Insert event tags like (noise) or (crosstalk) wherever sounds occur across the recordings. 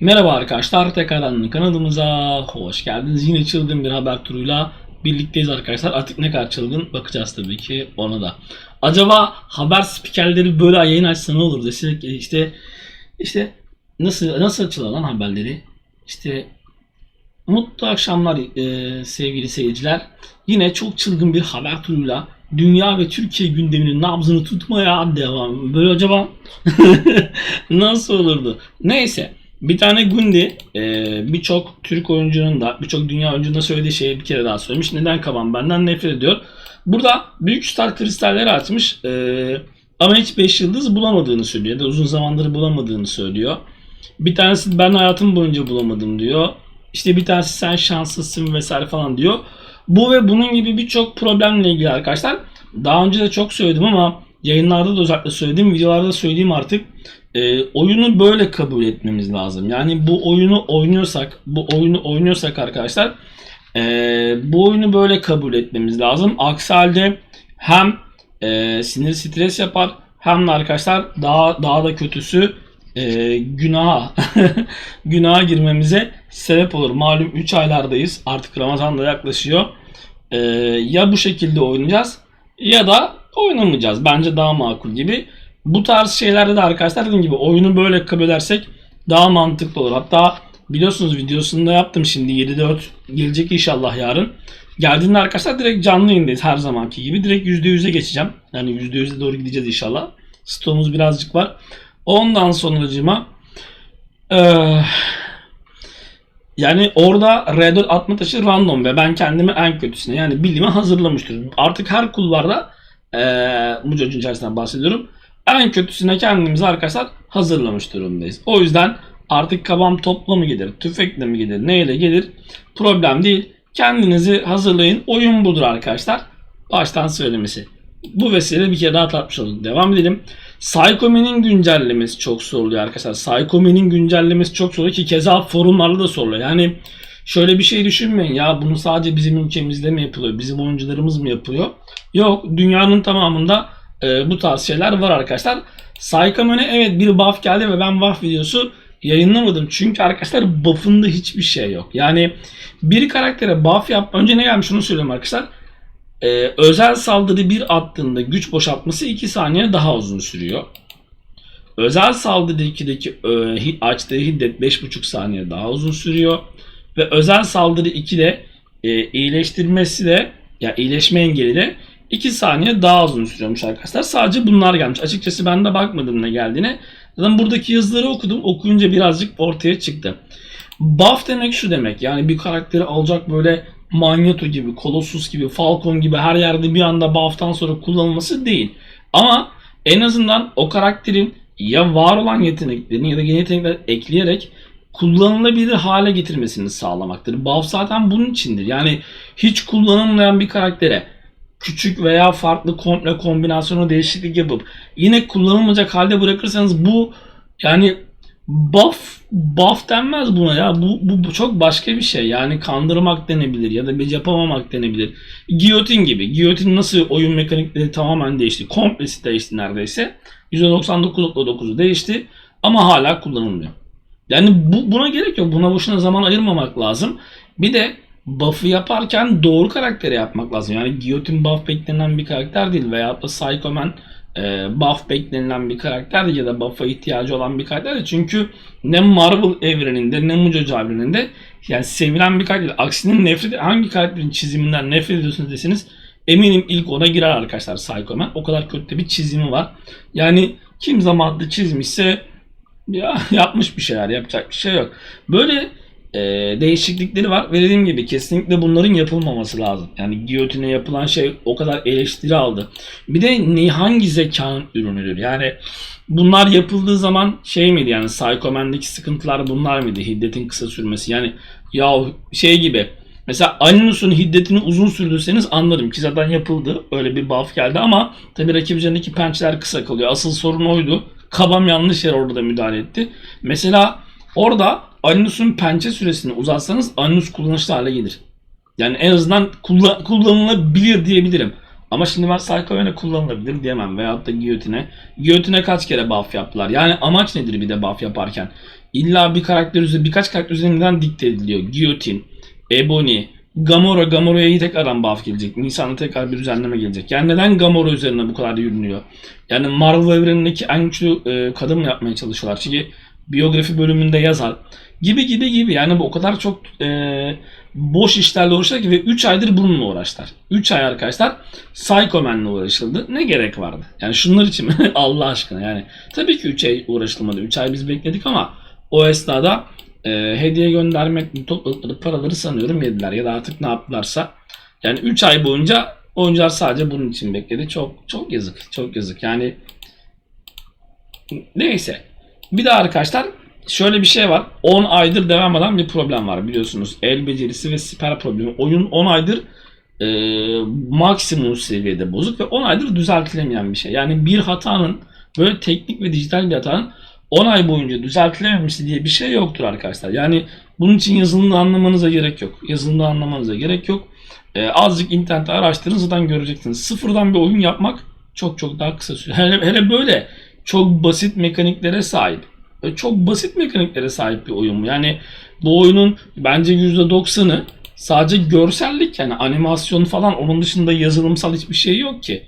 Merhaba arkadaşlar, tekrardan kanalımıza hoş geldiniz. Yine çılgın bir haber turuyla birlikteyiz arkadaşlar. Artık ne kadar çılgın bakacağız tabii ki ona da. Acaba haber spikerleri böyle yayın açsa ne olur desek e, işte işte nasıl nasıl açılır lan haberleri? İşte mutlu akşamlar e, sevgili seyirciler. Yine çok çılgın bir haber turuyla dünya ve Türkiye gündeminin nabzını tutmaya devam. Böyle acaba (laughs) nasıl olurdu? Neyse. Bir tane Gundi e, birçok Türk oyuncunun da birçok dünya oyuncunun da söylediği şeyi bir kere daha söylemiş. Neden Kaban benden nefret ediyor. Burada büyük star kristalleri açmış e, ama hiç 5 yıldız bulamadığını söylüyor. Ya da uzun zamandır bulamadığını söylüyor. Bir tanesi ben hayatım boyunca bulamadım diyor. İşte bir tanesi sen şanslısın vesaire falan diyor. Bu ve bunun gibi birçok problemle ilgili arkadaşlar. Daha önce de çok söyledim ama yayınlarda da özellikle söylediğim, videolarda da söyleyeyim artık. E, oyunu böyle kabul etmemiz lazım. Yani bu oyunu oynuyorsak, bu oyunu oynuyorsak arkadaşlar e, bu oyunu böyle kabul etmemiz lazım. Aksi halde hem e, sinir stres yapar hem de arkadaşlar daha daha da kötüsü e, günaha (laughs) günaha girmemize sebep olur. Malum 3 aylardayız. Artık Ramazan da yaklaşıyor. E, ya bu şekilde oynayacağız ya da oynamayacağız. Bence daha makul gibi. Bu tarz şeylerde de arkadaşlar dediğim gibi oyunu böyle kabul edersek daha mantıklı olur. Hatta biliyorsunuz videosunda yaptım şimdi 7-4 gelecek inşallah yarın. Geldiğinde arkadaşlar direkt canlı yayındayız her zamanki gibi. Direkt %100'e geçeceğim. Yani %100'e doğru gideceğiz inşallah. Stoğumuz birazcık var. Ondan sonracıma eee yani orada R4 atma taşı random ve ben kendimi en kötüsüne yani bilime hazırlamıştır. Artık her kulvarda eee bu çocuğun içerisinden bahsediyorum. En kötüsüne kendimizi arkadaşlar hazırlamış durumdayız. O yüzden artık kabam topla mı gelir, tüfekle mi gelir, neyle gelir problem değil. Kendinizi hazırlayın. Oyun budur arkadaşlar. Baştan söylemesi. Bu vesile bir kere daha tatmış olduk. Devam edelim. Psychome'nin güncellemesi çok soruluyor arkadaşlar. Psychome'nin güncellemesi çok soruluyor ki keza forumlarda da soruluyor. Yani şöyle bir şey düşünmeyin ya bunu sadece bizim ülkemizde mi yapılıyor? Bizim oyuncularımız mı yapıyor? Yok dünyanın tamamında e, bu tarz şeyler var arkadaşlar. Psychome'ne evet bir buff geldi ve ben buff videosu yayınlamadım. Çünkü arkadaşlar buff'ında hiçbir şey yok. Yani bir karaktere buff yap. Önce ne gelmiş onu söyleyeyim arkadaşlar. Ee, özel saldırı bir attığında güç boşaltması 2 saniye daha uzun sürüyor. Özel saldırı 2'deki e, açtığı hiddet 5,5 saniye daha uzun sürüyor. Ve özel saldırı 2'de e, iyileştirmesi de ya iyileşme engeli de 2 saniye daha uzun sürüyormuş arkadaşlar. Sadece bunlar gelmiş. Açıkçası ben de bakmadım ne geldiğine. Zaten buradaki yazıları okudum. Okuyunca birazcık ortaya çıktı. Buff demek şu demek. Yani bir karakteri alacak böyle Magneto gibi, Colossus gibi, Falcon gibi her yerde bir anda buff'tan sonra kullanılması değil. Ama en azından o karakterin ya var olan yeteneklerini ya da yeni yetenekler ekleyerek kullanılabilir hale getirmesini sağlamaktır. Buff zaten bunun içindir. Yani hiç kullanılmayan bir karaktere küçük veya farklı komple kombinasyonu değişiklik yapıp yine kullanılmayacak halde bırakırsanız bu yani buff buff denmez buna ya. Bu, bu, bu çok başka bir şey. Yani kandırmak denebilir ya da bir yapamamak denebilir. Giyotin gibi. Giyotin nasıl oyun mekanikleri tamamen değişti. Komplesi değişti neredeyse. %99.9'u değişti ama hala kullanılmıyor. Yani bu, buna gerek yok. Buna boşuna zaman ayırmamak lazım. Bir de buff'ı yaparken doğru karaktere yapmak lazım. Yani Guillotine buff beklenen bir karakter değil veya da Psycho Man e, buff beklenilen bir karakter ya da buff'a ihtiyacı olan bir karakter değil. Çünkü ne Marvel evreninde ne Mujojo evreninde yani sevilen bir karakter. Aksine nefret hangi karakterin çiziminden nefret ediyorsunuz deseniz eminim ilk ona girer arkadaşlar Psycho Man. O kadar kötü bir çizimi var. Yani kim zamanında çizmişse ya (laughs) yapmış bir şeyler yapacak bir şey yok. Böyle e, değişiklikleri var ve dediğim gibi kesinlikle bunların yapılmaması lazım. Yani giyotine yapılan şey o kadar eleştiri aldı. Bir de ne hangi zekanın ürünüdür? Yani bunlar yapıldığı zaman şey miydi yani Psycho Man'deki sıkıntılar bunlar mıydı? Hiddetin kısa sürmesi. Yani ya şey gibi Mesela Aninus'un hiddetini uzun sürdürseniz anlarım ki zaten yapıldı. Öyle bir buff geldi ama tabi rakip üzerindeki pençeler kısa kalıyor. Asıl sorun oydu. Kabam yanlış yer orada da müdahale etti. Mesela orada Aninus'un pençe süresini uzatsanız Aninus kullanışlı hale gelir. Yani en azından kullan- kullanılabilir diyebilirim. Ama şimdi ben Psychoman'e kullanılabilir diyemem. Veyahut da Guillotine'e. Guillotine kaç kere buff yaptılar? Yani amaç nedir bir de buff yaparken? illa bir karakter üzerinde birkaç karakter üzerinden dikte ediliyor. Guillotine, Ebony, Gamora, Gamora'ya tekrardan buff gelecek. Nisan'da tekrar bir düzenleme gelecek. Yani neden Gamora üzerine bu kadar yürünüyor? Yani Marvel evrenindeki en güçlü e, kadın yapmaya çalışıyorlar? Çünkü biyografi bölümünde yazar. Gibi gibi gibi. Yani bu o kadar çok e, boş işlerle uğraştılar ki ve 3 aydır bununla uğraştılar. 3 ay arkadaşlar Psycho Man'le uğraşıldı. Ne gerek vardı? Yani şunlar için? (laughs) Allah aşkına yani. Tabii ki 3 ay uğraşılmadı. 3 ay biz bekledik ama o esnada e, hediye göndermek topladıkları paraları sanıyorum yediler ya da artık ne yaptılarsa. Yani 3 ay boyunca oyuncular sadece bunun için bekledi. Çok çok yazık. Çok yazık. Yani neyse. Bir de arkadaşlar şöyle bir şey var. 10 aydır devam eden bir problem var biliyorsunuz. El becerisi ve siper problemi. Oyun 10 aydır e, maksimum seviyede bozuk ve 10 aydır düzeltilemeyen bir şey. Yani bir hatanın böyle teknik ve dijital bir hatanın 10 ay boyunca düzeltilememişti diye bir şey yoktur arkadaşlar. Yani bunun için yazılımda anlamanıza gerek yok. Yazılımda anlamanıza gerek yok. E, azıcık internette araştırın zaten göreceksiniz. Sıfırdan bir oyun yapmak çok çok daha kısa süre. (laughs) Hele, hele böyle çok basit mekaniklere sahip. Çok basit mekaniklere sahip bir oyun bu. Yani bu oyunun bence %90'ı sadece görsellik yani animasyon falan onun dışında yazılımsal hiçbir şey yok ki.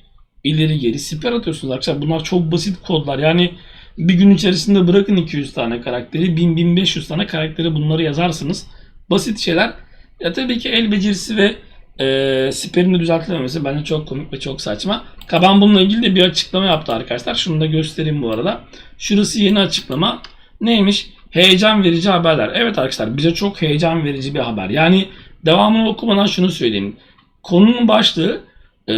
İleri geri siper atıyorsunuz arkadaşlar. Bunlar çok basit kodlar. Yani bir gün içerisinde bırakın 200 tane karakteri, 1000-1500 tane karakteri bunları yazarsınız. Basit şeyler. Ya tabii ki el becerisi ve e, siperin de düzeltilememesi bence çok komik ve çok saçma. Kaban bununla ilgili de bir açıklama yaptı arkadaşlar. Şunu da göstereyim bu arada. Şurası yeni açıklama. Neymiş? Heyecan verici haberler. Evet arkadaşlar bize çok heyecan verici bir haber. Yani devamını okumadan şunu söyleyeyim. Konunun başlığı e,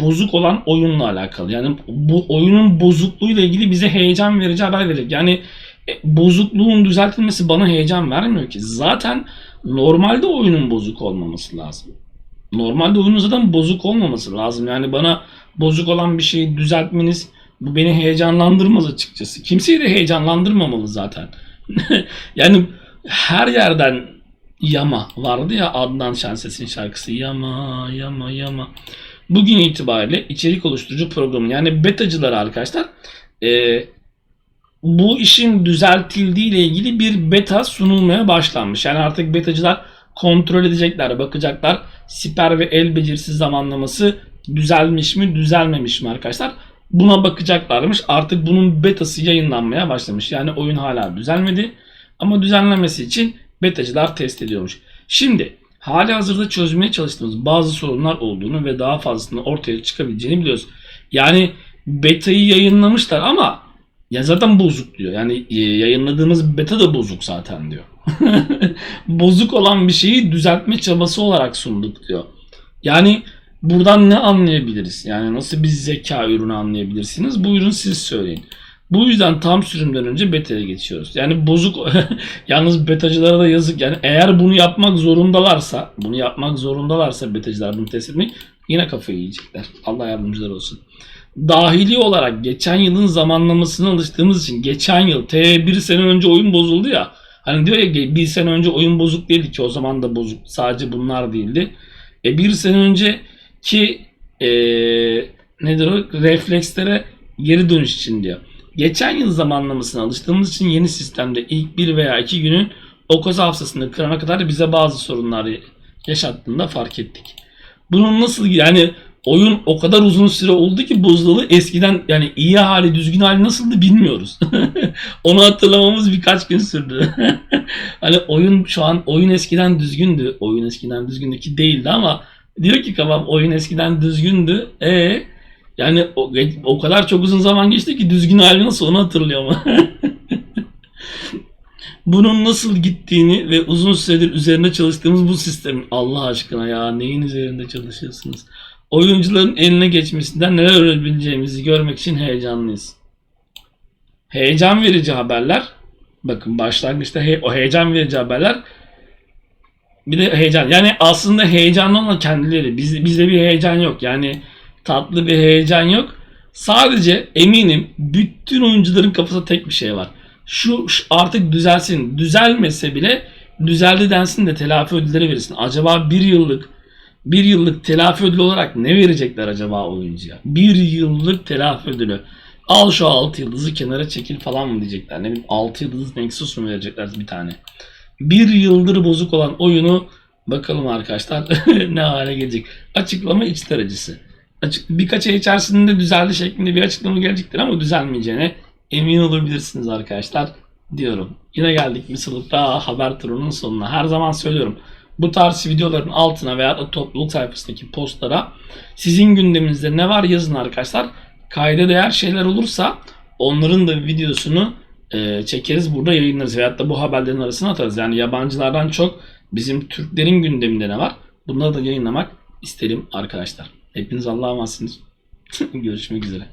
bozuk olan oyunla alakalı. Yani bu oyunun bozukluğuyla ilgili bize heyecan verici haber verecek. Yani e, bozukluğun düzeltilmesi bana heyecan vermiyor ki. Zaten normalde oyunun bozuk olmaması lazım. Normalde oyunun zaten bozuk olmaması lazım. Yani bana bozuk olan bir şeyi düzeltmeniz bu beni heyecanlandırmaz açıkçası. Kimseyi de heyecanlandırmamalı zaten. (laughs) yani her yerden yama vardı ya Adnan Şenses'in şarkısı yama yama yama. Bugün itibariyle içerik oluşturucu programı yani betacılar arkadaşlar e, bu işin düzeltildiği ile ilgili bir beta sunulmaya başlanmış. Yani artık betacılar kontrol edecekler, bakacaklar. Siper ve el becerisi zamanlaması düzelmiş mi, düzelmemiş mi arkadaşlar? Buna bakacaklarmış. Artık bunun betası yayınlanmaya başlamış. Yani oyun hala düzelmedi. Ama düzenlemesi için betacılar test ediyormuş. Şimdi hali hazırda çözmeye çalıştığımız bazı sorunlar olduğunu ve daha fazlasının ortaya çıkabileceğini biliyoruz. Yani betayı yayınlamışlar ama ya zaten bozuk diyor. Yani e, yayınladığımız beta da bozuk zaten diyor. (laughs) bozuk olan bir şeyi düzeltme çabası olarak sunduk diyor. Yani buradan ne anlayabiliriz? Yani nasıl bir zeka ürünü anlayabilirsiniz? Bu ürün siz söyleyin. Bu yüzden tam sürümden önce beta'ya geçiyoruz. Yani bozuk (laughs) yalnız betacılara da yazık. Yani eğer bunu yapmak zorundalarsa, bunu yapmak zorundalarsa betacılar bunu test etmek yine kafayı yiyecekler. Allah yardımcılar olsun. Dahili olarak geçen yılın zamanlamasına alıştığımız için geçen yıl T bir sene önce oyun bozuldu ya. Hani diyor ya bir sene önce oyun bozuk değildi ki o zaman da bozuk. Sadece bunlar değildi. E bir sene önce ki e, nedir o reflekslere geri dönüş için diyor. Geçen yıl zamanlamasına alıştığımız için yeni sistemde ilk bir veya iki günün okaz hafızasını kırana kadar bize bazı sorunlar yaşattığında fark ettik. Bunun nasıl yani oyun o kadar uzun süre oldu ki bozulalı eskiden yani iyi hali düzgün hali nasıldı bilmiyoruz. (laughs) Onu hatırlamamız birkaç gün sürdü. (laughs) hani oyun şu an oyun eskiden düzgündü. Oyun eskiden düzgündü ki değildi ama diyor ki tamam oyun eskiden düzgündü. E yani o, o kadar çok uzun zaman geçti ki düzgün hali nasıl onu hatırlıyorum. (laughs) Bunun nasıl gittiğini ve uzun süredir üzerinde çalıştığımız bu sistemin Allah aşkına ya neyin üzerinde çalışıyorsunuz? Oyuncuların eline geçmesinden neler öğrenebileceğimizi görmek için heyecanlıyız. Heyecan verici haberler. Bakın başlangıçta he, o heyecan verici haberler. Bir de heyecan. Yani aslında heyecanlı olan kendileri. Biz, bizde bir heyecan yok. Yani tatlı bir heyecan yok. Sadece eminim bütün oyuncuların kafasında tek bir şey var. Şu, şu artık düzelsin. Düzelmese bile düzeldi densin de telafi ödülleri verirsin. Acaba bir yıllık bir yıllık telafi ödülü olarak ne verecekler acaba oyuncuya? Bir yıllık telafi ödülü. Al şu 6 yıldızı kenara çekil falan mı diyecekler. Ne bileyim 6 yıldız Nexus mu verecekler bir tane. Bir yıldır bozuk olan oyunu bakalım arkadaşlar (laughs) ne hale gelecek. Açıklama içler acısı. Açık, birkaç ay içerisinde düzeldi şeklinde bir açıklama gelecektir ama düzelmeyeceğine emin olabilirsiniz arkadaşlar diyorum. Yine geldik bir sılık haber turunun sonuna. Her zaman söylüyorum. Bu tarz videoların altına veya da topluluk sayfasındaki postlara sizin gündeminizde ne var yazın arkadaşlar. Kayda değer şeyler olursa onların da videosunu e, çekeriz burada yayınlarız veyahut da bu haberlerin arasına atarız. Yani yabancılardan çok bizim Türklerin gündeminde ne var bunları da yayınlamak isterim arkadaşlar. Hepiniz Allah'a emanetsiniz. (laughs) Görüşmek üzere.